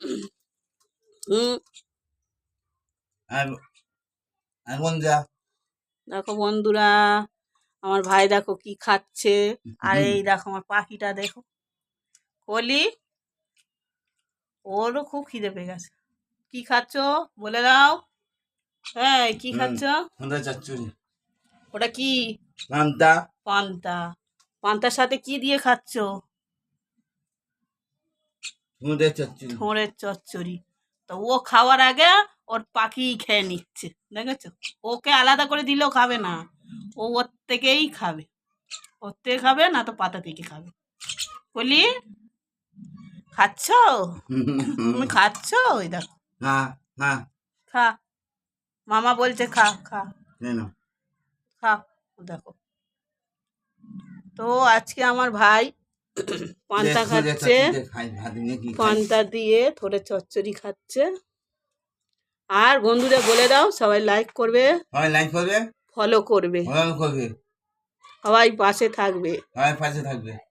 দেখো বন্ধুরা আমার ভাই দেখো কি খাচ্ছে। আর এই দেখো আমার পাখিটা দেখো। কলি ওরও খুব খিদে পেয়ে গেছে। কি খাচ্ছ? বলে দাও। হ্যাঁ কি। খাচ্ছ? ওটা কি? পান্তা। পান্তা। পান্তার সাথে কি দিয়ে খাচ্ছ? সন্ধ্যা চচ্চড়ি। তো ও খাওয়ার আগে ওর পাখি খেয়ে নিচ্ছে দেখেছ? ওকে আলাদা করে দিলেও খাবে না। ও ওর থেকেই খাবে। ওর থেকে খাবে না তো পাতা থেকে খাবে। বলি খাচ্ছ? তুমি খাচ্ছ? ওই দেখো। খা মামা বলছে খা খা। খা ও দেখো। তো আজকে আমার ভাই পান্তা খাচ্ছে? পান্তা দিয়ে থোড়ে চচ্চড়ি খাচ্ছে। আর বন্ধুরা বলে দাও সবাই লাইক করবে। সবাই লাইক করবে? ফলো করবে। ফলো করবে। সবাই পাশে থাকবে। সবাই পাশে থাকবে।